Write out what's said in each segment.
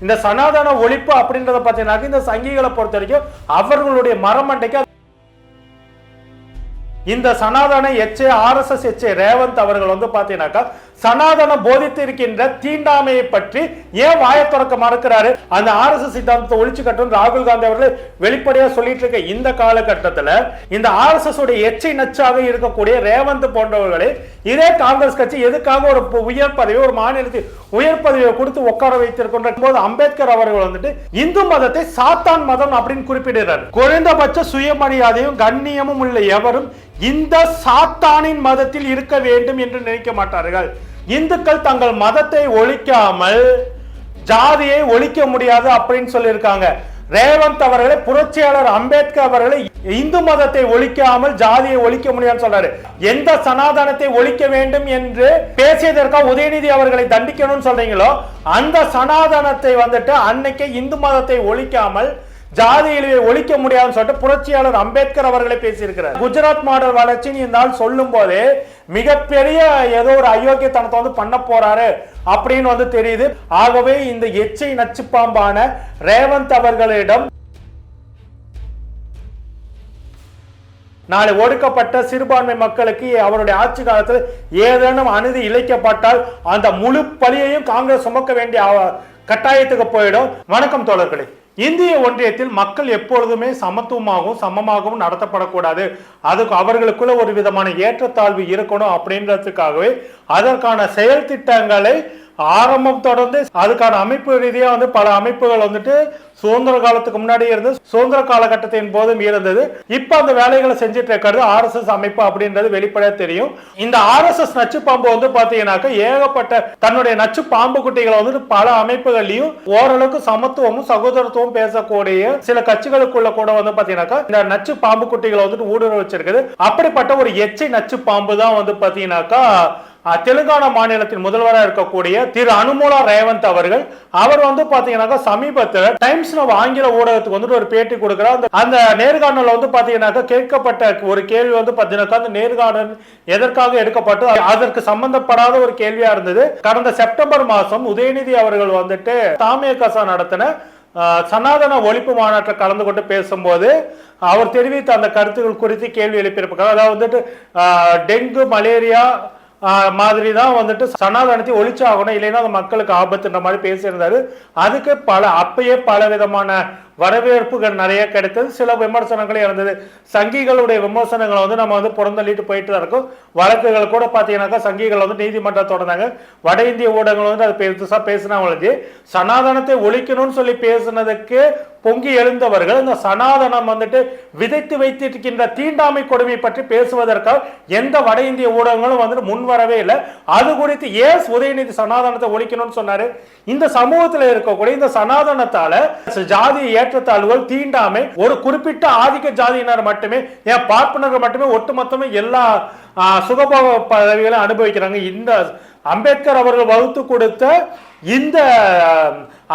இந்த சனாதன ஒழிப்பு அப்படின்றத பார்த்தீங்கன்னாக்க இந்த சங்கிகளை பொறுத்த வரைக்கும் அவர்களுடைய மரமண்டைக்கு இந்த சனாதன எச்ஏ ஆர்எஸ்எஸ் எச்சே ரேவந்த் அவர்கள் வந்து பாத்தீங்கன்னாக்கா சனாதன போதித்து இருக்கின்ற தீண்டாமையை பற்றி ஏன் வாய திறக்க மறுக்கிறாரு? அந்த ஆர்எஸ்எஸ் சித்தாந்தத்தை ஒழிச்சு கட்டும் ராகுல் காந்தி அவர்கள் வெளிப்படையா சொல்லிட்டு இருக்க இந்த காலகட்டத்துல இந்த ஆர்எஸ்எஸ் உடைய எச்சை நச்சாக இருக்கக்கூடிய ரேவந்த் போன்றவர்களே இதே காங்கிரஸ் கட்சி எதுக்காக ஒரு உயர் பதவி ஒரு மாநிலத்தில் உயர் பதவியை கொடுத்து உட்கார வைத்திருக்கின்ற போது அம்பேத்கர் அவர்கள் வந்துட்டு இந்து மதத்தை சாத்தான் மதம் அப்படின்னு குறிப்பிடுகிறார். குறைந்தபட்ச சுயமரியாதையும் கண்ணியமும் உள்ள எவரும் இந்த சாத்தானின் மதத்தில் இருக்க வேண்டும் என்று நினைக்க மாட்டார்கள். இந்துக்கள் தங்கள் மதத்தை ஒழிக்காமல் ஜாதியை ஒழிக்க முடியாது அப்படின்னு சொல்லியிருக்காங்க. ரேவந்த் அவர்களை புரட்சியாளர் அம்பேத்கர் அவர்களை இந்து மதத்தை ஒழிக்காமல் ஜாதியை ஒழிக்க முடியாதுன்னு சொல்றாரு. எந்த சனாதனத்தை ஒழிக்க வேண்டும் என்று பேசியதற்காக உதயநிதி அவர்களை தண்டிக்கணும்னு சொல்றீங்களோ அந்த சனாதனத்தை வந்துட்டு அன்னைக்கு இந்து மதத்தை ஒழிக்காமல் ஜாதி இழிவை ஒழிக்க முடியாதுன்னு சொல்லிட்டு புரட்சியாளர் அம்பேத்கர் அவர்களே பேசியிருக்கிறார். குஜராத் மாடல் வளர்ச்சின்னு இந்த ஆள் சொல்லும் போதே மிகப்பெரிய ஏதோ ஒரு அயோக்கியத்தனத்தை வந்து பண்ண போறாரு அப்படின்னு வந்து தெரியுது. ஆகவே இந்த எச்சை நச்சுப்பாம்பான ரேவந்த் அவர்களிடம் நாளை ஒடுக்கப்பட்ட சிறுபான்மை மக்களுக்கு அவருடைய ஆட்சி காலத்தில் ஏதேனும் அநீதி இழைக்கப்பட்டால் அந்த முழு பழியையும் காங்கிரஸ் சுமக்க வேண்டிய கட்டாயத்துக்கு போயிடும். வணக்கம் தோழர்களே. இந்திய ஒன்றியத்தில் மக்கள் எப்பொழுதுமே சமத்துவமாகவும் சமமாகவும் நடத்தப்படக்கூடாது. அதுக்கு அவர்களுக்குள்ள ஒரு விதமான ஏற்றத்தாழ்வு இருக்கணும் அப்படின்றதுக்காகவே அதற்கான செயல் திட்டங்களை ஆரம்பம் தொடர்ந்து அதுக்கான அமைப்பு ரீதியா வந்து பல அமைப்புகள் வந்துட்டு சுதந்திர காலத்துக்கு முன்னாடி இருந்து சுதந்திர காலகட்டத்தின் போதும் இருந்தது. இப்ப அந்த வேலைகளை செஞ்சுட்டு இருக்கிறது ஆர்எஸ்எஸ் அமைப்பு அப்படின்றது வெளிப்படையா தெரியும். இந்த ஆர்எஸ்எஸ் நச்சு பாம்பு வந்து பார்த்தீங்கன்னாக்கா ஏகப்பட்ட தன்னுடைய நச்சு பாம்பு குட்டிகளை வந்துட்டு பல அமைப்புகள்லயும் ஓரளவுக்கு சமத்துவமும் சகோதரத்துவம் பேசக்கூடிய சில கட்சிகளுக்குள்ள கூட வந்து பாத்தீங்கன்னாக்கா இந்த நச்சு பாம்பு குட்டிகளை வந்துட்டு ஊடுருவ வச்சிருக்குது. அப்படிப்பட்ட ஒரு எச்சை நச்சு பாம்பு தான் வந்து பாத்தீங்கன்னாக்கா தெலுங்கானா மாநிலத்தின் முதல்வராக இருக்கக்கூடிய திரு அனுமோலா ரேவந்த் அவர்கள் அவர் வந்து பாத்தீங்கன்னாக்கா சமீபத்தில் டைம்ஸ் நவ் ஆங்கில ஊடகத்துக்கு வந்துட்டு ஒரு பேட்டி கொடுக்கிறார். அந்த- நேர்காணல வந்து பாத்தீங்கன்னாக்கா கேட்கப்பட்ட ஒரு கேள்வி வந்து பாத்தீங்கன்னாக்கா அந்த நேர்காணல் எதற்காக எடுக்கப்பட்டு அதற்கு சம்பந்தப்படாத ஒரு கேள்வியா இருந்தது. கடந்த செப்டம்பர் மாசம் உதயநிதி அவர்கள் வந்துட்டு தாமிய கசா நடத்தின சனாதன ஒழிப்பு மாநாட்டில் கலந்து கொண்டு பேசும்போது அவர் தெரிவித்த அந்த கருத்துக்கள் குறித்து கேள்வி எழுப்பியிருப்பாங்க. அதாவது வந்துட்டு டெங்கு மலேரியா மாதிரி தான் வந்துட்டு சனாதனத்தை ஒழிச்சாகணும் இல்லைன்னா அது மக்களுக்கு ஆபத்துன்ற மாதிரி பேசியிருந்தாரு. அதுக்கு பல அப்பயே பல விதமான வரவேற்புகள் நிறைய கிடைத்தது. சில விமர்சனங்களும் இருந்தது. சங்கிகளுடைய விமர்சனங்களை வந்து நம்ம வந்து புறந்தள்ளிட்டு போயிட்டு தான் இருக்கோம். வழக்குகள் கூட பார்த்தீங்கன்னாக்கா சங்கிகள் வந்து நீதிமன்றம் தொடர்ந்தாங்க. வட இந்திய ஊடகங்கள் வந்து அது பெருசா பேசினாங்க. சனாதனத்தை ஒழிக்கணும்னு சொல்லி பேசுனதுக்கு பொங்கி எழுந்தவர்கள் இந்த சனாதனம் வந்துட்டு விதைத்து வைத்திருக்கின்ற தீண்டாமை கொடுமை பற்றி பேசுவதற்காக எந்த வட இந்திய ஊடகங்களும் வந்துட்டு முன் வரவே இல்லை. அது குறித்து ஏன் உதயநிதி சனாதனத்தை ஒழிக்கணும்னு சொன்னாரு. இந்த சமூகத்தில் இருக்கக்கூடிய இந்த சனாதனத்தால ஜாதி ஏற்றத்தாழ்வுகள் தீண்டாமை ஒரு குறிப்பிட்ட ஆதிக்க ஜாதியினர் மட்டுமே ஏன் பார்ப்பனர்கள் மட்டுமே ஒட்டுமொத்தமே எல்லா சுகபோக பதவிகளும் அனுபவிக்கிறாங்க. இந்த அம்பேத்கர் அவர்கள் வகுத்து கொடுத்த இந்த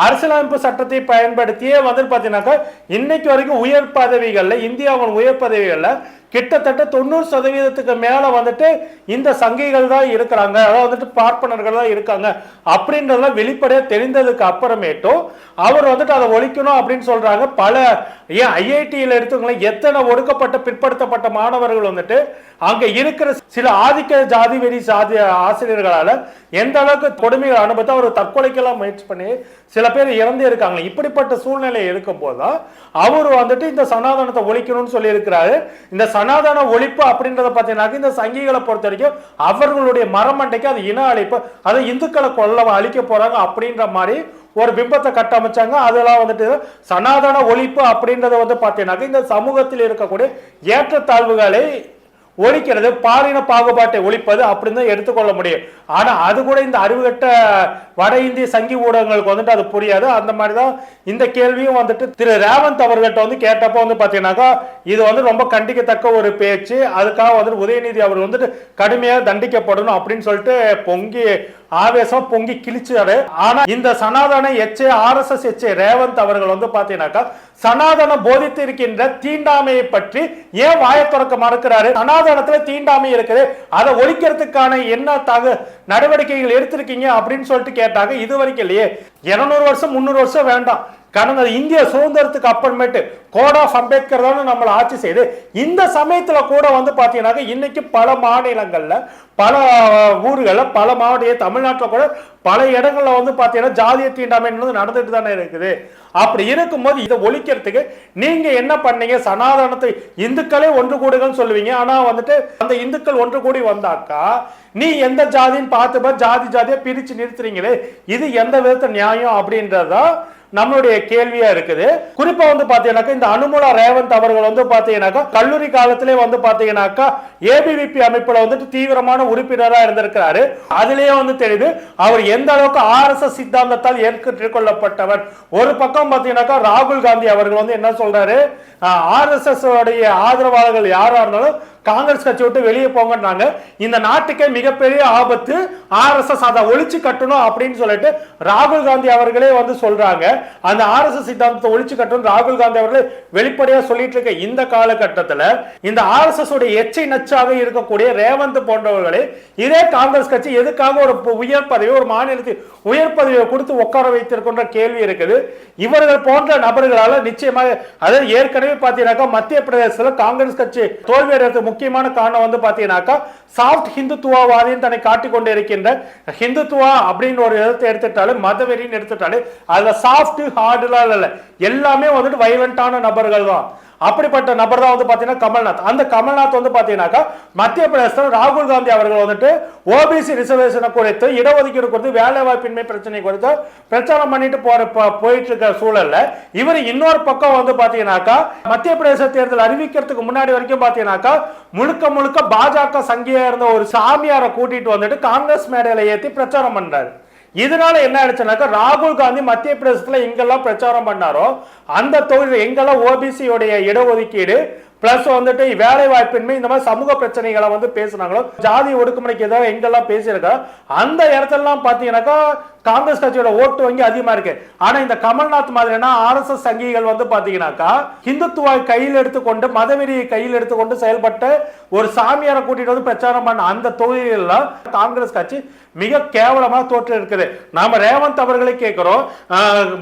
அரசியலமைப்பு சட்டத்தை பயன்படுத்தியே வந்து பார்த்தீங்கன்னாக்கா இன்னைக்கு வரைக்கும் உயர் பதவிகளில் இந்தியாவின் உயர் பதவிகளில் கிட்டத்தட்ட தொண்ணூறு சதவீதத்துக்கு மேலே வந்துட்டு இந்த சங்கைகள் தான் இருக்கிறாங்க. அதாவது வந்துட்டு பார்ப்பனர்கள் தான் இருக்காங்க. அப்படின்றதெல்லாம் வெளிப்படையாக தெரிந்ததுக்கு அப்புறமேட்டும் அவர் வந்துட்டு அதை ஒழிக்கணும் அப்படின்னு சொல்கிறாங்க பல ஏன் ஐஐடியில் எடுத்துங்களேன் எத்தனை ஒடுக்கப்பட்ட பிற்படுத்தப்பட்ட மாணவர்கள் வந்துட்டு அங்கே இருக்கிற சில ஆதிக்க ஜாதி வெறி சாதி ஆசிரியர்களால் எந்த அளவுக்கு கொடுமைகள் அனுபவத்தை அவர் தற்கொலைக்கெல்லாம் முயற்சி பண்ணி சில பேர் இறந்தே இருக்காங்க. இப்படிப்பட்ட சூழ்நிலை இருக்கும் போதுதான் அவர் வந்துட்டு இந்த சனாதனத்தை ஒழிக்கணும்னு சொல்லியிருக்கிறாரு. இந்த சனாதன ஒழிப்பு அப்படின்றத பார்த்தீங்கன்னாக்க இந்த சங்கிகளை பொறுத்த வரைக்கும் அவர்களுடைய மரமண்டைக்கு அது இன அழிப்பு அதை இந்துக்களை கொல்ல அழிக்க போறாங்க அப்படின்ற மாதிரி ஒரு பிம்பத்தை கட்டமைச்சாங்க அதெல்லாம் வந்துட்டு சனாதன ஒழிப்பு அப்படின்றத வந்து பார்த்தீங்கன்னாக்க இந்த சமூகத்தில் இருக்கக்கூடிய ஏற்றத்தாழ்வுகளை ஒழிக்கிறது பாலின பாகுபாட்டை ஒழிப்பது அப்படின்னு தான் எடுத்துக்கொள்ள முடியும். ஆனா அது கூட இந்த அறிவுகட்ட வட இந்திய சங்கி ஊடகங்களுக்கு வந்துட்டு அது புரியாது. அந்த மாதிரி தான் இந்த கேள்வியும் வந்துட்டு திரு ரேவந்த் அவர்கிட்ட வந்து கேட்டப்போ வந்து பாத்தீங்கன்னாக்கா இது வந்து ரொம்ப கண்டிக்கத்தக்க ஒரு பேச்சு. அதுக்காக வந்துட்டு உதயநிதி அவர் வந்துட்டு கடுமையாக தண்டிக்கப்படணும் அப்படின்னு சொல்லிட்டு பொங்கி ஆவேசம் பொங்கி கிழிச்சாரு ஆனா இந்த சனாதன எச்சே ஆர் எஸ் எஸ் எச்சே ரேவந்த் அவர்கள் வந்து பாத்தீங்கன்னாக்கா சனாதன போதித்து இருக்கின்ற தீண்டாமையை பற்றி ஏன் வாயை திறக்க மறுக்கிறாரு? இடத்துல தீண்டாமை இருக்குது. அதை ஒழிக்கிறதுக்கான என்ன தக நடவடிக்கைகள் எடுத்திருக்கீங்க அப்படின்னு சொல்லிட்டு கேட்டாங்க. இது வரைக்கும் இல்லையே. இருநூறு வருஷம் முந்நூறு வருஷம் வேண்டாம். கடந்த இந்திய சுதந்திரத்துக்கு அப்புறமேட்டு கோட் ஆஃப் அம்பேத்கர் தானே நம்மளை ஆட்சி செய்து. இந்த சமயத்தில் கூட வந்து பார்த்தீங்கன்னாக்க இன்னைக்கு பல மாநிலங்களில் பல ஊர்களில் பல மாவட்ட தமிழ்நாட்டில் கூட பல இடங்களில் வந்து பார்த்தீங்கன்னா ஜாதிய தீண்டாமைன்றது நடந்துட்டு தானே இருக்குது. அப்படி இருக்கும்போது இதை ஒழிக்கிறதுக்கு நீங்க என்ன பண்ணீங்க? சனாதனத்தை இந்துக்களே ஒன்று கூடுங்கன்னு சொல்லுவீங்க. ஆனால் வந்துட்டு அந்த இந்துக்கள் ஒன்று கூடி வந்தாக்கா நீ எந்த ஜாதின்னு பார்த்துப்ப ஜாதி ஜாதியாக பிரித்து நிறுத்துறீங்களே இது எந்த விதத்தை நியாயம் அப்படின்றதான் நம்மளுடைய கேள்வியா இருக்குது. குறிப்பா வந்து பாத்தீங்கன்னாக்கா இந்த அனுமுலா ரேவந்த் அவர்கள் வந்து பாத்தீங்கன்னாக்கா கல்லூரி காலத்திலே வந்து பாத்தீங்கன்னாக்கா ஏபிவிபி அமைப்புல வந்துட்டு தீவிரமான உறுப்பினரா இருந்திருக்கிறாரு. அதுலயே வந்து தெரியுது அவர் எந்த அளவுக்கு ஆர் எஸ் எஸ் சித்தாந்தத்தால் ஏற்றுக்கொள்ளப்பட்டவர் ஒரு பக்கம் பாத்தீங்கன்னாக்கா ராகுல் காந்தி அவர்கள் வந்து என்ன சொல்றாரு? ஆர் எஸ் எஸ் உடைய ஆதரவாளர்கள் யாரா இருந்தாலும் காங்கிரஸ் கட்சி விட்டு வெளியே போங்கன்றாங்க இந்த நாட்டுக்கே மிகப்பெரிய ஆபத்து ஆர்எஸ்எஸ் அதை ஒழிச்சு கட்டணும் அப்படின்னு சொல்லிட்டு ராகுல் காந்தி அவர்களே வந்து சொல்றாங்க. அந்த ஆர் எஸ் எஸ் சித்தாந்தத்தை ஒழிச்சு கட்டணும் ராகுல் காந்தி அவர்கள் வெளிப்படையா சொல்லிட்டு இருக்க இந்த காலகட்டத்தில் இந்த ஆர் எஸ் எஸ் உடைய எச்சை நச்சாக இருக்கக்கூடிய ரேவந்த் போன்றவர்களே இதே காங்கிரஸ் கட்சி எதுக்காக ஒரு உயர் பதவி ஒரு மாநிலத்தில் உயர் பதவியை கொடுத்து உட்கார வைத்திருக்கின்ற கேள்வி இருக்குது. இவர்கள் போன்ற நபர்களால நிச்சயமாக அதாவது ஏற்கனவே பாத்தீங்கன்னாக்கா மத்திய பிரதேசத்தில் காங்கிரஸ் கட்சி தோல்வி அடைறதுக்கு முக்கியமான காரணம் வந்து பாத்தீங்கன்னாக்கா சாஃப்ட் ஹிந்துத்துவவாதின்னு தன்னை காட்டிக்கொண்டு இருக்கின்ற ஹிந்துத்துவா அப்படின்னு ஒரு இடத்தை எடுத்துட்டாலும் மதவெறின்னு எடுத்துட்டாலும் அதுல சாஃப்ட் ஹார்டுலாம் இல்லை எல்லாமே வந்துட்டு வைலண்டான நபர்கள் தான். அப்படிப்பட்ட நபர் தான் வந்து பார்த்தீங்கன்னா கமல்நாத். அந்த கமல்நாத் வந்து பார்த்தீங்கன்னாக்கா மத்திய பிரதேசத்தில் ராகுல் காந்தி அவர்கள் வந்துட்டு ஓபிசி ரிசர்வேஷனை குறித்து இடஒதுக்கீடு குறித்து வேலை வாய்ப்பின்மை பிரச்சனை குறித்து பிரச்சாரம் பண்ணிட்டு போற போயிட்டு இருக்க சூழல்ல இவர் இன்னொரு பக்கம் வந்து பார்த்தீங்கன்னாக்கா மத்திய பிரதேச தேர்தல் அறிவிக்கிறதுக்கு முன்னாடி வரைக்கும் பார்த்தீங்கன்னாக்கா முழுக்க முழுக்க பாஜக சங்கியா இருந்த ஒரு சாமியாரை கூட்டிட்டு வந்துட்டு காங்கிரஸ் மேடையில ஏற்றி பிரச்சாரம் பண்றாரு. இதனால என்ன ஆயிடுச்சுனாக்கா ராகுல் காந்தி மத்திய பிரதேசத்துல எங்கெல்லாம் பிரச்சாரம் பண்ணாரோ அந்த தொகுதியில் எங்கெல்லாம் ஓபிசியோடைய இடஒதுக்கீடு பிளஸ் வந்துட்டு வேலை வாய்ப்பின்மை இந்த மாதிரி சமூக பிரச்சனைகளை வந்து பேசுனாங்களோ ஜாதி ஒடுக்குமுறைக்கு ஏதாவது எங்கெல்லாம் பேசியிருக்கா அந்த இடத்துலலாம் பாத்தீங்கன்னாக்கா காங்கிரஸ் கட்சியோட ஓட்டு வங்கி அதிகமா இருக்கு. ஆனா இந்த கமல்நாத் மாதிரினா ஆர்எஸ்எஸ் சங்கிகள் வந்து பாத்தீங்கன்னாக்கா இந்துத்துவா கையில் எடுத்துக்கொண்டு மதவெறியை கையில் எடுத்துக்கொண்டு செயல்பட்டு ஒரு சாமியாரை கூட்டிட்டு வந்து பிரச்சாரம் பண்ண அந்த தொகுதிகளில் காங்கிரஸ் கட்சி மிக கேவலமா தோற்று இருக்குது. நாம ரேவந்த் அவர்களை கேட்கிறோம்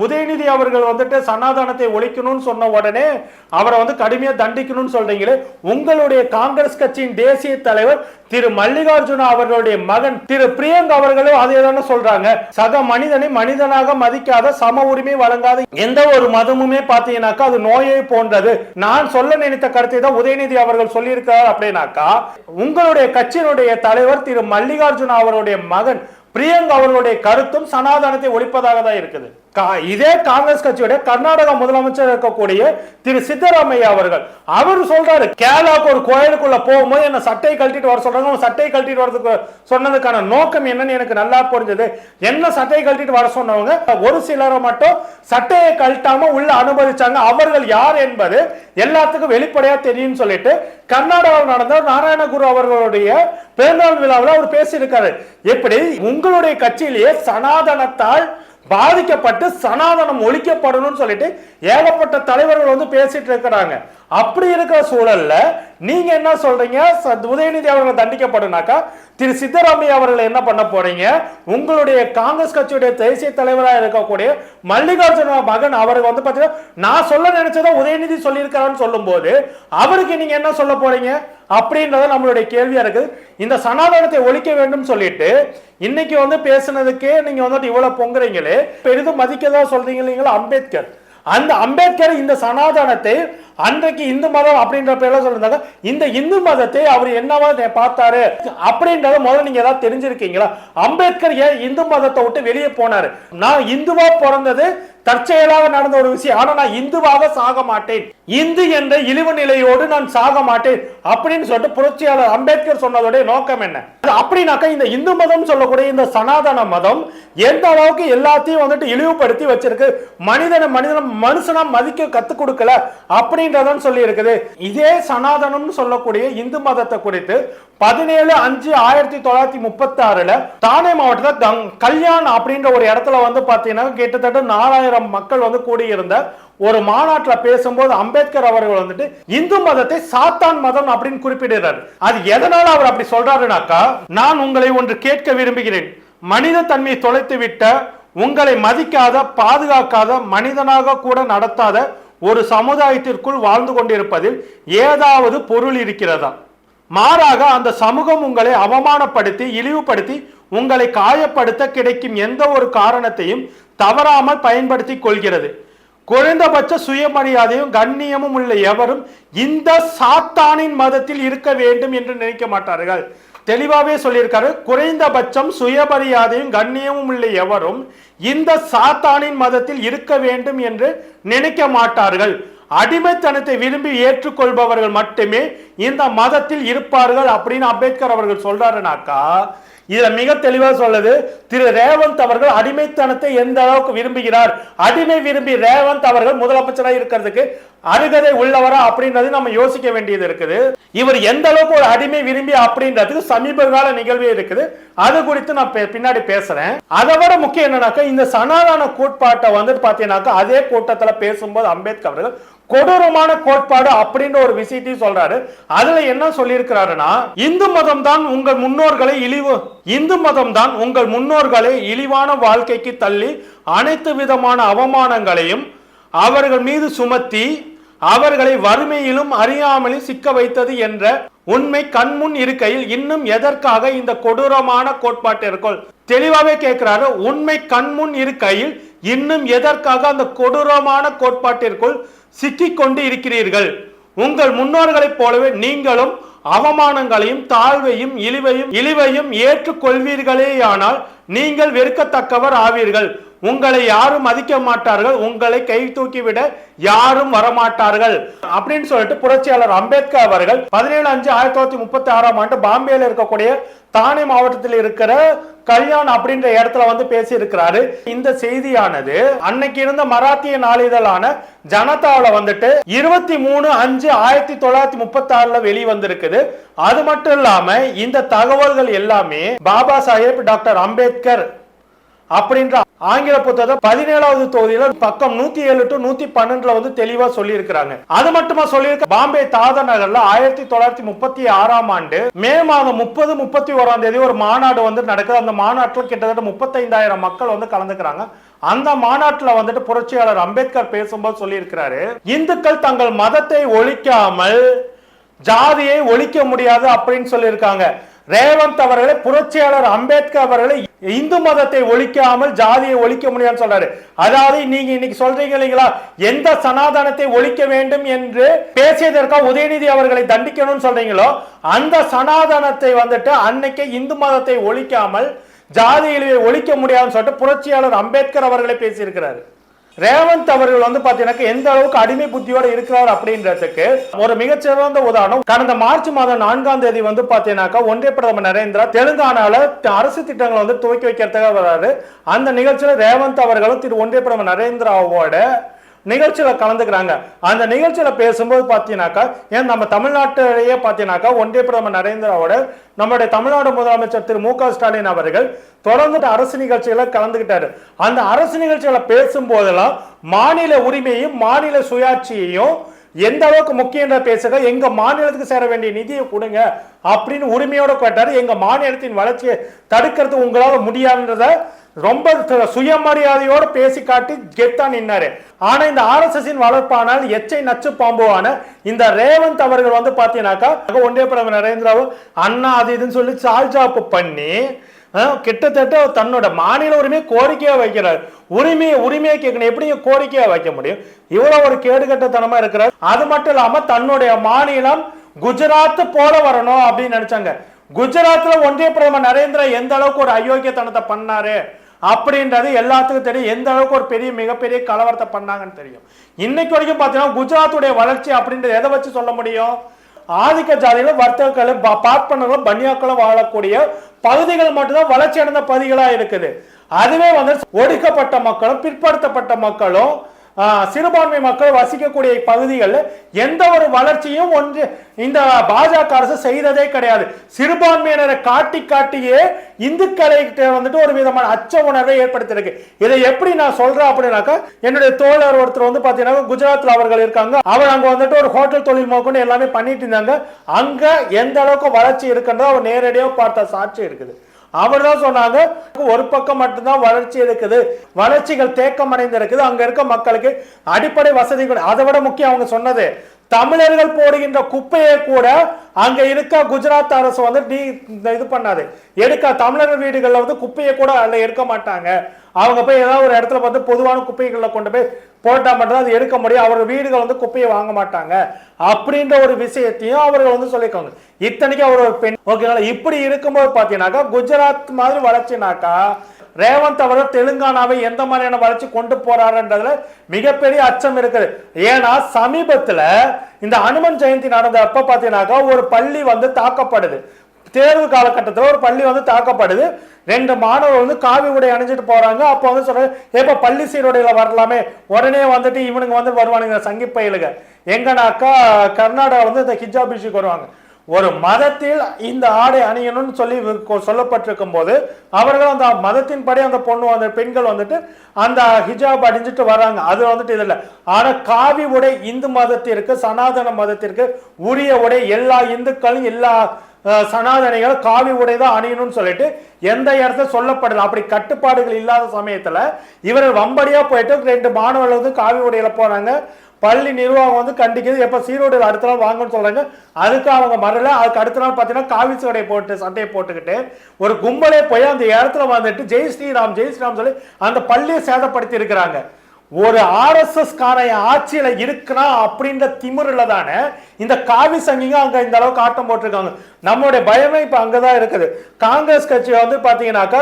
உதயநிதி அவர்கள் வந்துட்டு சனாதனத்தை ஒழிக்கணும்னு சொன்ன உடனே அவரை வந்து கடுமையா தண்டிக்கணும்னு சொல்றீங்களே உங்களுடைய காங்கிரஸ் கட்சியின் தேசிய தலைவர் திரு மல்லிகார்ஜுன அவர்களுடைய மகன் திரு பிரியங்க் அவர்களும் அதே தானே சொல்றாங்க சக மனிதனை மனிதனாக மதிக்காத சம உரிமை வழங்காத எந்த ஒரு மதமுமே பாத்தீங்கன்னாக்கா அது நோயை போன்றது. நான் சொல்ல நினைத்த கருத்தை தான் உதயநிதி அவர்கள் சொல்லியிருக்கிறார் அப்படின்னாக்கா உங்களுடைய கட்சியினுடைய தலைவர் திரு மல்லிகார்ஜுன் அவருடைய மகன் பிரியங்க் அவர்களுடைய கருத்தும் சனாதனத்தை ஒழிப்பதாக தான் இருக்குது. இதே காங்கிரஸ் கட்சியுடைய கர்நாடக முதலமைச்சர் இருக்கக்கூடிய திரு சித்தராமையா அவர்கள். அவர் சொல்றாரு கேரளாவுக்கு ஒரு கோயிலுக்குள்ள போகும்போது என்ன சட்டையை கழட்டிட்டு வர சொல்றாங்க. அவங்க சட்டையை கழட்டிட்டு வரதுக்கு சொன்னதுக்கான நோக்கம் என்னன்னு எனக்கு நல்லா புரிஞ்சது. என்ன சட்டையை கழட்டிட்டு வர சொன்னவங்க ஒரு சிலரை மட்டும் சட்டையை கழட்டாம உள்ள அனுமதிச்சாங்க. அவர்கள் யார் என்பது எல்லாத்துக்கும் வெளிப்படையா தெரியும்னு சொல்லிட்டு கர்நாடகாவில் நடந்த நாராயணகுரு அவர்களுடைய பிறந்தநாள் விழாவில் அவர் பேசியிருக்காரு. எப்படி? உங்களுடைய கட்சியிலேயே சனாதனத்தால் பாதிக்கப்பட்டு சனாதனம் ஒழிக்கப்படணும்னு சொல்லிட்டு ஏகப்பட்ட தலைவர்கள் வந்து பேசிட்டு இருக்கிறாங்க. அப்படி இருக்கிற சூழல்ல நீங்க என்ன சொல்றீங்க? உதயநிதி அவர்கள் தண்டிக்கப்படுனாக்கா திரு சித்தராமையா அவர்கள் என்ன பண்ண போறீங்க? உங்களுடைய காங்கிரஸ் கட்சியுடைய தேசிய தலைவராக இருக்கக்கூடிய மல்லிகார்ஜுன மகன் அவருக்கு வந்து பாத்தீங்கன்னா நான் சொல்ல நினைச்சதை உதயநிதி சொல்லியிருக்காருன்னு சொல்லும்போது அவருக்கு நீங்க என்ன சொல்ல போறீங்க? அப்படின்றத நம்மளுடைய கேள்வியா இருக்குது. இந்த சனாதனத்தை ஒழிக்க வேண்டும் சொல்லிட்டு இன்னைக்கு வந்து பேசுனதுக்கே நீங்க வந்துட்டு இவ்வளவு பொங்குறீங்களே பெரிதும் மதிக்கதா சொல்றீங்க இல்லைங்களா அம்பேத்கர்? அந்த அம்பேத்கர் இந்த சனாதனத்தை அன்றைக்கு இந்து மதம் அப்படின்ற பேர்ல சொல்லிருந்தாங்க இந்த இந்து மதத்தை அவர் என்னவா பார்த்தாரு? அப்படின்றத முதல்ல நீங்க ஏதாவது தெரிஞ்சிருக்கீங்களா? அம்பேத்கர் ஏன் இந்து மதத்தை விட்டு வெளியே போனாரு? நான் இந்துவா பிறந்தது தற்செயலாக நடந்த ஒரு விஷயம். ஆனா நான் இந்துவாக சாக மாட்டேன். இந்து என்ற இழிவு நிலையோடு நான் சாக மாட்டேன் அப்படின்னு சொல்லிட்டு புரட்சியாளர் அம்பேத்கர் சொன்னதோடைய நோக்கம் என்ன? அது அப்படின்னாக்கா இந்த இந்து மதம் சொல்லக்கூடிய இந்த சனாதன மதம் எந்த அளவுக்கு எல்லாத்தையும் வந்துட்டு இழிவுபடுத்தி வச்சிருக்கு. மனிதனை மனிதனை மனுஷனா மதிக்க கத்துக் கொடுக்கல அப்படின்றதான் சொல்லி இருக்குது இதே சனாதனம்னு சொல்லக்கூடிய இந்து மதத்தை குறித்து பதினேழு அஞ்சு ஆயிரத்தி தொள்ளாயிரத்தி முப்பத்தி ஆறுல தானே மாவட்டத்தில் கல்யாண் அப்படின்ற ஒரு இடத்துல வந்து பாத்தீங்கன்னா கிட்டத்தட்ட நாலாயிரம் மக்கள் வந்து கூடியிருந்த ஒரு மாநாட்டில் பேசும்போது அம்பேத்கர் அவர்கள் வந்துட்டு இந்து மதத்தை சாத்தான் மதம் அப்படின்னு குறிப்பிடுறாரு அது எதனால அவர் அப்படி சொல்றாருனாக்கா நான் உங்களை ஒன்று கேட்க விரும்புகிறேன். மனித தன்மையை தொலைத்து விட்ட உங்களை மதிக்காத பாதுகாக்காத மனிதனாக கூட நடத்தாத ஒரு சமுதாயத்திற்குள் வாழ்ந்து கொண்டிருப்பதில் ஏதாவது பொருள் இருக்கிறதா? மாறாக அந்த சமூகம் உங்களை அவமானப்படுத்தி இழிவுபடுத்தி உங்களை காயப்படுத்த கிடைக்கும் எந்த ஒரு காரணத்தையும் தவறாமல் பயன்படுத்தி கொள்கிறது. குறைந்தபட்ச சுயமரியாதையும் கண்ணியமும் உள்ள எவரும் இந்த சாத்தானின் மதத்தில் இருக்க வேண்டும் என்று நினைக்க மாட்டார்கள். தெளிவாகவே சொல்லியிருக்காரு குறைந்தபட்சம் சுயமரியாதையும் கண்ணியமும் உள்ள எவரும் இந்த சாத்தானின் மதத்தில் இருக்க வேண்டும் என்று நினைக்க மாட்டார்கள். அடிமைத்தனத்தை விரும்பி ஏற்றுக்கொள்பவர்கள் மட்டுமே இந்த மதத்தில் இருப்பார்கள் அப்படின்னு அம்பேத்கர் அவர்கள் சொல்றாருனாக்கா இதுல மிக தெளிவா சொல்லுது. திரு ரேவந்த் அவர்கள் அடிமைத்தனத்தை எந்த அளவுக்கு விரும்புகிறார்? அடிமை விரும்பி ரேவந்த் அவர்கள் முதலமைச்சராக இருக்கிறதுக்கு அருகதை உள்ளவரா அப்படின்றது நம்ம யோசிக்க வேண்டியது இருக்குது. இவர் எந்த அளவுக்கு ஒரு அடிமை விரும்பி அப்படின்றதுக்கு சமீப கால நிகழ்வே இருக்குது. அது குறித்து நான் பின்னாடி பேசுறேன். அதை விட முக்கியம் என்னன்னாக்கா இந்த சனாதன கோட்பாட்டை வந்து பாத்தீங்கன்னாக்கா அதே கூட்டத்துல பேசும்போது அம்பேத்கர் அவர்கள் கொடூரமான கோட்பாடு அப்படின்ற ஒரு விஷயத்தையும் சொல்றாரு. அதுல என்ன சொல்லியிருக்கிறாருன்னா இந்து மதம் தான் உங்கள் முன்னோர்களை இழிவு இந்து மதம் தான் உங்கள் முன்னோர்களை இழிவான வாழ்க்கைக்கு தள்ளி அனைத்து விதமான அவமானங்களையும் அவர்கள் மீது சுமத்தி அவர்களை வறுமையிலும் அறியாமலும் சிக்க வைத்தது என்ற உண்மை கண்முன் இருக்கையில் இன்னும் எதற்காக இந்த கொடூரமான கோட்பாட்டிற்குள் தெளிவாவே கேட்கிறாரு உண்மை கண்முன் இருக்கையில் இன்னும் எதற்காக அந்த கொடூரமான கோட்பாட்டிற்குள் சிக்கிக் கொண்டு இருக்கிறீர்கள்? உங்கள் முன்னோர்களைப் போலவே நீங்களும் அவமானங்களையும் தாழ்வையும் இழிவையும் இழிவையும் ஏற்றுக்கொள்வீர்களேயானால் நீங்கள் வெறுக்கத்தக்கவர் ஆவீர்கள். உங்களை யாரும் மதிக்க மாட்டார்கள். உங்களை கை தூக்கிவிட யாரும் வரமாட்டார்கள். அப்படின்னு சொல்லிட்டு புரட்சியாளர் அம்பேத்கர் அவர்கள் பதினேழு அஞ்சு ஆயிரத்தி தொள்ளாயிரத்தி முப்பத்தி ஆறாம் ஆண்டு பாம்பேல இருக்கக்கூடிய தானே மாவட்டத்தில் இருக்கிற கல்யாண் அப்படின்ற இடத்துல வந்து பேசியிருக்கிறாரு. இந்த செய்தியானது அன்னைக்கு இருந்த மராத்திய நாளிதழான ஜனதாவுல வந்துட்டு இருபத்தி மூணு அஞ்சு ஆயிரத்தி தொள்ளாயிரத்தி முப்பத்தி ஆறுல வெளிவந்திருக்குது. அது மட்டும் இல்லாம இந்த தகவல்கள் எல்லாமே பாபா சாஹேப் டாக்டர் அம்பேத்கர் அப்படின்ற ஆங்கில புத்தகம் பதினேழாவது தொகுதியில பக்கம் நூத்தி ஏழு டு நூத்தி பன்னெண்டுல வந்து தெளிவா சொல்லி இருக்கிறாங்க அது மட்டுமா சொல்லியிருக்க? பாம்பே தாத நகர்ல ஆயிரத்தி தொள்ளாயிரத்தி முப்பத்தி ஆறாம் ஆண்டு மே மாதம் முப்பது முப்பத்தி ஓராம் தேதி ஒரு மாநாடு வந்து நடக்குது. அந்த மாநாட்டில் கிட்டத்தட்ட முப்பத்தைந்தாயிரம் மக்கள் வந்து கலந்துக்கிறாங்க. அந்த மாநாட்டுல வந்துட்டு புரட்சியாளர் அம்பேத்கர் பேசும்போது சொல்லியிருக்கிறாரு இந்துக்கள் தங்கள் மதத்தை ஒழிக்காமல் ஜாதியை ஒழிக்க முடியாது அப்படின்னு சொல்லியிருக்காங்க. ரேவந்த் அவர்களை புரட்சியாளர் அம்பேத்கர் அவர்களை இந்து மதத்தை ஒழிக்காமல் ஜாதியை ஒழிக்க முடியாதுன்னு சொல்றாரு. அதாவது நீங்க இன்னைக்கு சொல்றீங்க இல்லைங்களா? எந்த சனாதனத்தை ஒழிக்க வேண்டும் என்று பேசியதற்காக உதயநிதி அவர்களை தண்டிக்கணும்னு சொல்றீங்களோ அந்த சனாதனத்தை வந்துட்டு அன்னைக்கு இந்து மதத்தை ஒழிக்காமல் ஜாதி இழிவை ஒழிக்க முடியாதுன்னு சொல்லிட்டு புரட்சியாளர் அம்பேத்கர் அவர்களை பேசியிருக்கிறாரு. ரேவந்த் அவர்கள் வந்து பாத்தீங்கன்னா எந்த அளவுக்கு அடிமை புத்தியோட இருக்கிறார் அப்படின்றதுக்கு ஒரு மிகச்சிறந்த உதாரணம். கடந்த மார்ச் மாதம் நான்காம் தேதி வந்து பாத்தீங்கன்னாக்கா ஒன்றிய பிரதமர் நரேந்திரா தெலுங்கானால அரசு திட்டங்களை வந்து துவக்கி வைக்கிறதுக்காக வர்றாரு அந்த நிகழ்ச்சியில ரேவந்த் அவர்களும் திரு ஒன்றிய பிரதமர் நரேந்திராவோட நிகழ்ச்சியில் கலந்துக்கிறாங்க. அந்த நிகழ்ச்சியில் பேசும்போது பார்த்தீங்கன்னாக்கா ஏன் நம்ம தமிழ்நாட்டிலேயே பார்த்தீங்கன்னாக்கா ஒன்றிய பிரதமர் நரேந்திராவோட நம்முடைய தமிழ்நாடு முதலமைச்சர் திரு மு க ஸ்டாலின் அவர்கள் தொடர்ந்துட்டு அரசு நிகழ்ச்சிகளை கலந்துக்கிட்டாரு அந்த அரசு நிகழ்ச்சிகளை பேசும்போதெல்லாம் மாநில உரிமையும் மாநில சுயாட்சியையும் எந்த அளவுக்கு முக்கியம் பேசுக எங்க மாநிலத்துக்கு சேர வேண்டிய நிதியை கொடுங்க அப்படின்னு உரிமையோட கேட்டாரு. எங்க மாநிலத்தின் வளர்ச்சியை தடுக்கிறது உங்களால முடியாதுன்றத ரொம்ப சுயமரியாதையோடு பேசி காட்டி கெத்தா நின்னாரு. ஆனா இந்த ஆர்எஸ்எஸ் வளர்ப்பானால் எச்சை நச்சு பாம்புவான இந்த ரேவந்த் அவர்கள் வந்து பாத்தீங்கன்னாக்கா ஒன்றிய பிரதமர் நரேந்திராவு அண்ணா அது இதுன்னு சொல்லி சால்ஜாப்பு பண்ணி கிட்டத்தட்ட தன்னோட மாநில உரிமையை கோரிக்கையாக வைக்கிறார். உரிமையை உரிமையை கேட்கணும். எப்படி கோரிக்கையாக வைக்க முடியும்? இவ்வளவு ஒரு கேடுகட்டத்தனமா இருக்கிறார். அது மட்டும் இல்லாம தன்னுடைய மாநிலம் குஜராத் போல வரணும் அப்படின்னு நினைச்சாங்க. குஜராத்ல ஒன்றிய பிரதமர் நரேந்திரா எந்த அளவுக்கு ஒரு அயோக்கியத்தனத்தை பண்ணாரு? அப்படின்றது எல்லாத்துக்கும் தெரியும். எந்த அளவுக்கு ஒரு பெரிய மிகப்பெரிய கலவரத்தை பண்ணாங்கன்னு தெரியும். இன்னைக்கு வரைக்கும் பார்த்தீங்கன்னா குஜராத்துடைய வளர்ச்சி அப்படின்றது எதை வச்சு சொல்ல முடியும்? ஆதிக்க ஜாதிகளும் வர்த்தகர்களும் பார்ப்பனர்களும் பன்னியாக்களும் வாழக்கூடிய பகுதிகள் மட்டும்தான் வளர்ச்சி அடைந்த பகுதிகளா இருக்குது. அதுவே வந்து ஒடுக்கப்பட்ட மக்களும் பிற்படுத்தப்பட்ட மக்களும் சிறுபான்மை மக்கள் வசிக்கக்கூடிய பகுதிகளில் எந்த ஒரு வளர்ச்சியும் ஒன்று இந்த பாஜக அரசு செய்ததே கிடையாது. சிறுபான்மையினரை காட்டி காட்டியே இந்துக்களை வந்துட்டு ஒரு விதமான அச்ச உணர்வை ஏற்படுத்தியிருக்கு. இதை எப்படி நான் சொல்றேன் அப்படின்னாக்கா என்னுடைய தோழர் ஒருத்தர் வந்து பாத்தீங்கன்னா குஜராத்ல அவர்கள் இருக்காங்க. அவர் அங்க வந்துட்டு ஒரு ஹோட்டல் தொழில் மோக்கொண்டு எல்லாமே பண்ணிட்டு இருந்தாங்க. அங்க எந்த அளவுக்கு வளர்ச்சி இருக்குன்றதோ அவர் நேரடியாக பார்த்த சாட்சி இருக்குது. அவர் தான் சொன்னாங்க ஒரு பக்கம் மட்டும்தான் வளர்ச்சி இருக்குது வளர்ச்சிகள் தேக்கம் அடைந்து இருக்குது அங்க இருக்க மக்களுக்கு அடிப்படை வசதிகள் அதை விட முக்கியம் அவங்க சொன்னது தமிழர்கள் போடுகின்ற குப்பையை கூட அங்க இருக்க குஜராத் அரசு வந்து நீ இந்த இது பண்ணாது. எடுக்க தமிழர் வீடுகள்ல வந்து குப்பையை கூட அதுல எடுக்க மாட்டாங்க. அவங்க போய் ஏதாவது ஒரு இடத்துல வந்து பொதுவான குப்பைகளில் கொண்டு போய் போட்டா மட்டும் அது எடுக்க முடியும். அவர் வீடுகள் வந்து குப்பையை வாங்க மாட்டாங்க. அப்படின்ற ஒரு விஷயத்தையும் அவர்கள் வந்து சொல்லியிருக்காங்க. இத்தனைக்கு அவர் ஒரு பெண் ஓகேங்களா? இப்படி இருக்கும்போது பார்த்தீங்கன்னாக்கா குஜராத் மாதிரி வளர்ச்சினாக்கா ரேவந்த் அவர்கள் தெலுங்கானாவை எந்த மாதிரியான வளர்ச்சி கொண்டு போறாருன்றதுல மிகப்பெரிய அச்சம் இருக்குது. ஏன்னா சமீபத்தில் இந்த அனுமன் ஜெயந்தி நடந்தப்ப பார்த்தீங்கன்னாக்கா ஒரு பள்ளி வந்து தாக்கப்படுது. தேர்வு காலகட்டத்தில் ஒரு பள்ளி வந்து தாக்கப்படுது. ரெண்டு மாணவர் வந்து காவி உடை அணிஞ்சிட்டு போறாங்க. அப்போ வந்து சொல்றாங்க எப்போ பள்ளி சீருடையில வரலாமே. உடனே வந்துட்டு இவனுங்க வந்து வருவானுங்க சங்கி பயிலுங்க. எங்கனாக்கா கர்நாடகா வந்து இந்த ஹிஜாபிஷுக்கு வருவாங்க. ஒரு மதத்தில் இந்த ஆடை அணியணும்னு சொல்லி சொல்லப்பட்டிருக்கும் போது அவர்கள் அந்த மதத்தின் படி அந்த பொண்ணு அந்த பெண்கள் வந்துட்டு அந்த ஹிஜாப் அணிஞ்சிட்டு வராங்க. அது வந்துட்டு இது இல்லை. ஆனா காவி உடை இந்து மதத்திற்கு சனாதன மதத்திற்கு உரிய உடை எல்லா இந்துக்களும் எல்லா அஹ், சனாதனிகள் காவி உடை தான் அணியணும்னு சொல்லிட்டு எந்த இடத்த சொல்லப்படல. அப்படி கட்டுப்பாடுகள் இல்லாத சமயத்துல இவர்கள் வம்படியா போயிட்டு ரெண்டு மாணவர்கள் வந்து காவி உடையில போறாங்க. பள்ளி நிர்வாகம் வந்து கண்டிக்குது எப்ப சீரோடு அடுத்த நாள் வாங்கன்னு சொல்றாங்க. அதுக்கு அவங்க மறல அதுக்கு அடுத்த நாள் பார்த்தீங்கன்னா காவி சீருடை போட்டு சட்டையை போட்டுக்கிட்டு ஒரு கும்பலே போய் அந்த இடத்துல வந்துட்டு ஜெய் ஸ்ரீராம் ஜெய் ஸ்ரீராம் சொல்லி அந்த பள்ளியை சேதப்படுத்தி இருக்கிறாங்க. ஒரு ஆர்எஸ்எஸ் காரைய ஆட்சியில இருக்குனா அப்படின்ற திமிரில் தானே இந்த காவி சங்கிங்க அங்க இந்த அளவுக்கு ஆட்டம் போட்டிருக்காங்க. நம்மளுடைய பயமே இப்ப அங்கதான் இருக்குது. காங்கிரஸ் கட்சி வந்து பாத்தீங்கன்னாக்கா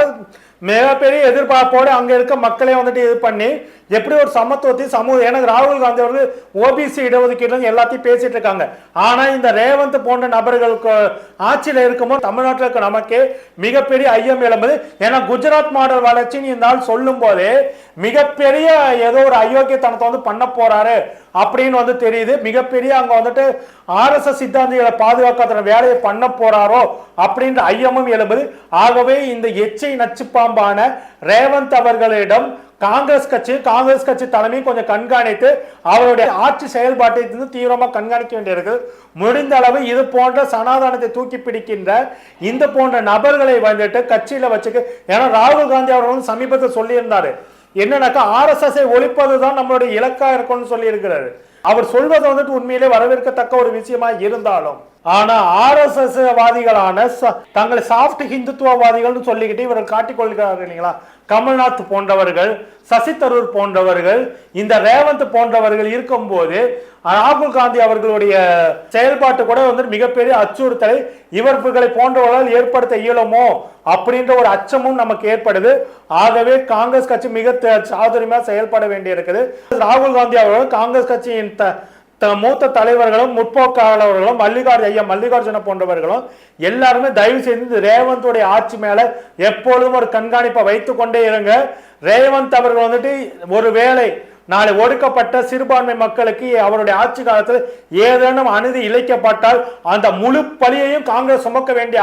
மிகப்பெரிய எதிர்பார்ப்போடு அங்க இருக்க மக்களே வந்துட்டு இது பண்ணி எப்படி ஒரு சமத்துவத்தையும் சமூக எனக்கு ராகுல் காந்தி அவர்கள் ஓபிசி இடஒதுக்கீடு எல்லாத்தையும் பேசிட்டு இருக்காங்க. ஆனா இந்த ரேவந்த் போன்ற நபர்களுக்கு ஆட்சியில இருக்கும்போது தமிழ்நாட்டில் இருக்க நமக்கே மிகப்பெரிய ஐயம் எழும்புது. ஏன்னா குஜராத் மாடல் வளர்ச்சின்னு இந்த ஆள் சொல்லும் போதே மிகப்பெரிய ஏதோ ஒரு அயோக்கியத்தனத்தை வந்து பண்ண போறாரு அப்படின்னு வந்து தெரியுது. மிகப்பெரிய அங்க வந்துட்டு ஆர்எஸ்எஸ் சித்தாந்திகளை பாதுகாக்காத வேலையை பண்ண போறாரோ அப்படின்ற ஐயமும் எழுபது ஆகவே இந்த எச்சை நச்சுப்பாம்பான ரேவந்த் அவர்களிடம் காங்கிரஸ் கட்சி காங்கிரஸ் கட்சி தலைமையும் கொஞ்சம் கண்காணித்து அவருடைய ஆட்சி செயல்பாட்டை வந்து தீவிரமாக கண்காணிக்க வேண்டியிருக்கு. முடிந்த அளவு இது போன்ற சனாதனத்தை தூக்கி பிடிக்கின்ற இந்த போன்ற நபர்களை வந்துட்டு கட்சியில வச்சுக்க ஏன்னா ராகுல் காந்தி அவர்கள் சமீபத்தை சமீபத்தில் சொல்லியிருந்தாரு. என்னன்னாக்கா ஆர்எஸ்எஸ்ஐ ஒழிப்பது தான் நம்மளுடைய இலக்கா இருக்கும்னு சொல்லி இருக்கிறாரு அவர் சொல்வது வந்துட்டு உண்மையிலே வரவேற்கத்தக்க ஒரு விஷயமா இருந்தாலும் ஆனா ஆர்எஸ்எஸ் வாதிகளான தங்களை சாஃப்ட் ஹிந்துத்துவவாதிகள்னு சொல்லிக்கிட்டு இவர்கள் காட்டிக்கொள்கிறார்கள் இல்லைங்களா? கமல்நாத் போன்றவர்கள் சசி தரூர் போன்றவர்கள் இந்த ரேவந்த் போன்றவர்கள் இருக்கும்போது ராகுல் காந்தி அவர்களுடைய செயல்பாட்டு கூட வந்து மிகப்பெரிய அச்சுறுத்தலை இவர்களை போன்றவர்களால் ஏற்படுத்த இயலுமோ அப்படின்ற ஒரு அச்சமும் நமக்கு ஏற்படுது. ஆகவே காங்கிரஸ் கட்சி மிக சாதுரியமாக செயல்பட வேண்டியிருக்குது. ராகுல் காந்தி அவர்கள் காங்கிரஸ் கட்சியின் த- மூத்த தலைவர்களும் முற்போக்காளர்களும் மல்லிகார்ஜு ஐயா மல்லிகார்ஜுன போன்றவர்களும் எல்லாருமே தயவு செய்து இந்த ரேவந்தோடைய ஆட்சி மேல எப்பொழுதும் ஒரு கண்காணிப்பை வைத்துக் கொண்டே இருங்க. ரேவந்த் அவர்கள் வந்துட்டு ஒரு வேளை நாளை ஒடுக்கப்பட்ட சிறுபான்மை மக்களுக்கு அவருடைய ஆட்சி காலத்தில் ஏதேனும் அநீதி இழைக்கப்பட்டால் அந்த முழு பழியையும் காங்கிரஸ் சுமக்க வேண்டிய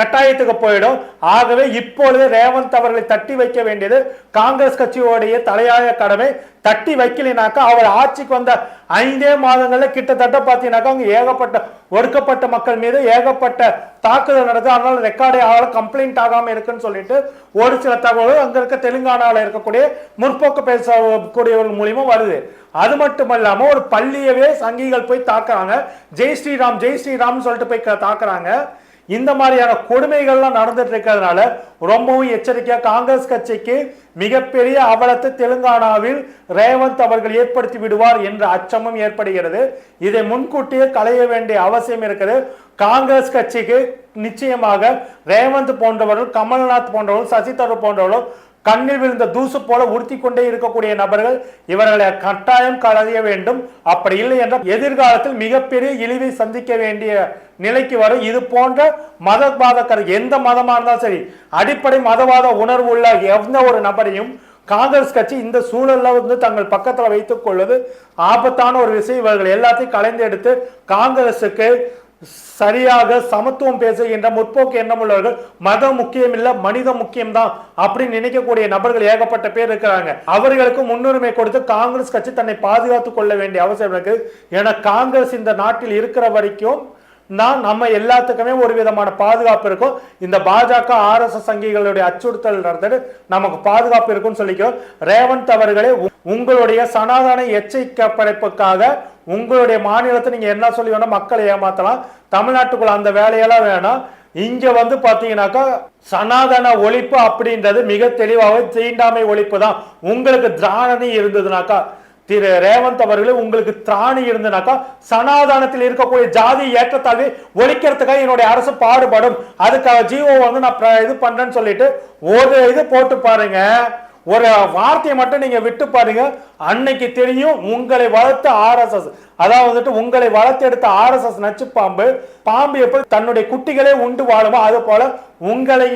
கட்டாயத்துக்கு போயிடும். ஆகவே இப்பொழுது ரேவந்த் அவர்களை தட்டி வைக்க வேண்டியது காங்கிரஸ் கட்சியோடைய தலையாய கடமை. தட்டி வைக்கலினாக்கா அவர் ஆட்சிக்கு வந்த ஐந்தே மாதங்களில் கிட்டத்தட்ட பார்த்தீங்கன்னாக்கா அவங்க ஏகப்பட்ட ஒடுக்கப்பட்ட மக்கள் மீது ஏகப்பட்ட தாக்குதல் நடக்குது. அதனால ரெக்கார்டே ஆகல கம்ப்ளைண்ட் ஆகாமல் இருக்குன்னு சொல்லிட்டு ஒரு சில தகவல்கள் அங்க இருக்க தெலுங்கானாவில் இருக்கக்கூடிய முற்போக்கு பேசக்கூடியவர்கள் மூலியமா வருது. அது மட்டும் இல்லாம ஒரு பள்ளியவே சங்கிகள் போய் தாக்குறாங்க. ஜெய் ஸ்ரீராம் ஜெய் ஸ்ரீராம்னு சொல்லிட்டு போய் தாக்குறாங்க. இந்த மாதிரியான கொடுமைகள்லாம் நடந்துட்டு இருக்கிறதுனால ரொம்பவும் எச்சரிக்கையா காங்கிரஸ் கட்சிக்கு மிகப்பெரிய அவலத்தை தெலுங்கானாவில் ரேவந்த் அவர்கள் ஏற்படுத்தி விடுவார் என்ற அச்சமும் ஏற்படுகிறது. இதை முன்கூட்டியே களைய வேண்டிய அவசியம் இருக்குது. காங்கிரஸ் கட்சிக்கு நிச்சயமாக ரேவந்த் போன்றவர்கள் கமல்நாத் போன்றவர்கள் சசி தரூர் போன்றவர்கள் கண்ணில் விழுந்த தூசு போல உறுத்தி கொண்டே இருக்கக்கூடிய நபர்கள் இவர்களை கட்டாயம் களைய வேண்டும். அப்படி இல்லை என்றால் எதிர்காலத்தில் மிகப்பெரிய இழிவை சந்திக்க வேண்டிய நிலைக்கு வரும். இது போன்ற மதவாதக்கர் எந்த மதமாக இருந்தாலும் சரி அடிப்படை மதவாத உணர்வு உள்ள எந்த ஒரு நபரையும் காங்கிரஸ் கட்சி இந்த சூழல்ல வந்து தங்கள் பக்கத்தில் வைத்துக் கொள்வது ஆபத்தான ஒரு விஷயம். இவர்கள் எல்லாத்தையும் கலைந்து எடுத்து காங்கிரசுக்கு சரியாக சமத்துவம் பேசுகின்ற முற்போக்கு எண்ணமுள்ளவர்கள் மதம் முக்கியம் இல்ல மனிதம் முக்கியம்தான் அப்படின்னு நினைக்கக்கூடிய நபர்கள் ஏகப்பட்ட பேர் இருக்கிறாங்க. அவர்களுக்கு முன்னுரிமை கொடுத்து காங்கிரஸ் கட்சி தன்னை பாதுகாத்துக் கொள்ள வேண்டிய அவசியம் இருக்கு. ஏன்னா காங்கிரஸ் இந்த நாட்டில் இருக்கிற வரைக்கும் நான் நம்ம எல்லாத்துக்குமே ஒரு விதமான பாதுகாப்பு இருக்கும். இந்த பாஜக ஆர்எஸ்எஸ் சங்கிகளுடைய அச்சுறுத்தல் நடந்துட்டு நமக்கு பாதுகாப்பு இருக்கும்னு சொல்லிக்கிறோம். ரேவந்த் அவர்களே உங்களுடைய சனாதன எச்சரிக்கை படைப்புக்காக உங்களுடைய மாநிலத்தை நீங்க என்ன சொல்லி வேணா மக்களை ஏமாத்தலாம். தமிழ்நாட்டுக்குள்ள அந்த வேலையெல்லாம் வேணாம். இங்க வந்து பாத்தீங்கன்னாக்கா சனாதன ஒழிப்பு அப்படின்றது மிக தெளிவாக தீண்டாமை ஒழிப்பு தான். உங்களுக்கு திராணி இருந்ததுனாக்கா திரு ரேவந்த் அவர்களே உங்களுக்கு திராணி இருந்தனாக்கா சனாதனத்தில் இருக்கக்கூடிய ஜாதி ஏற்றத்தாழ்வை ஒழிக்கிறதுக்காக என்னுடைய அரசு பாடுபடும். அதுக்காக ஜீவோ வந்து நான் இது பண்றேன்னு சொல்லிட்டு ஒரு இது போட்டு பாருங்க. ஒரு வார்த்தையை மட்டும் நீங்க விட்டு பாருங்க. அன்னைக்கு தெரியும் உங்களை வளர்த்த ஆர்எஸ்எஸ். அதாவது வந்துட்டு உங்களை வளர்த்தெடுத்த ஆர்எஸ்எஸ் நச்சு பாம்பு பாம்பு எப்படி தன்னுடைய குட்டிகளே உண்டு வாழுமோ அது போல உங்களை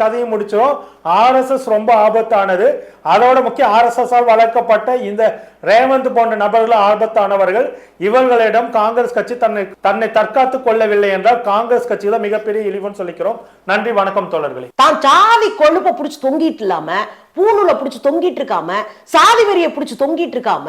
கதையை முடிச்சிடும் ஆர்எஸ்எஸ் ரொம்ப ஆபத்தானது. அதோட முக்கிய ஆர்எஸ்எஸ்ஆல் வளர்க்கப்பட்ட இந்த ரேவந்த் போன்ற நபர்கள் ஆபத்தானவர்கள். இவர்களிடம் காங்கிரஸ் கட்சி தன்னை தன்னை தற்காத்துக் கொள்ளவில்லை என்றால் காங்கிரஸ் கட்சி தான் மிகப்பெரிய இழிவுன்னு சொல்லிக்கிறோம். நன்றி வணக்கம் தோழர்களே. தான் சாதி கொழுப்பை பிடிச்சி தொங்கிட்டு இல்லாம பூணூலை பிடிச்சி தொங்கிட்டு இருக்காம சாதி வெறியை பிடிச்சி தொங்கிட்டு இருக்காம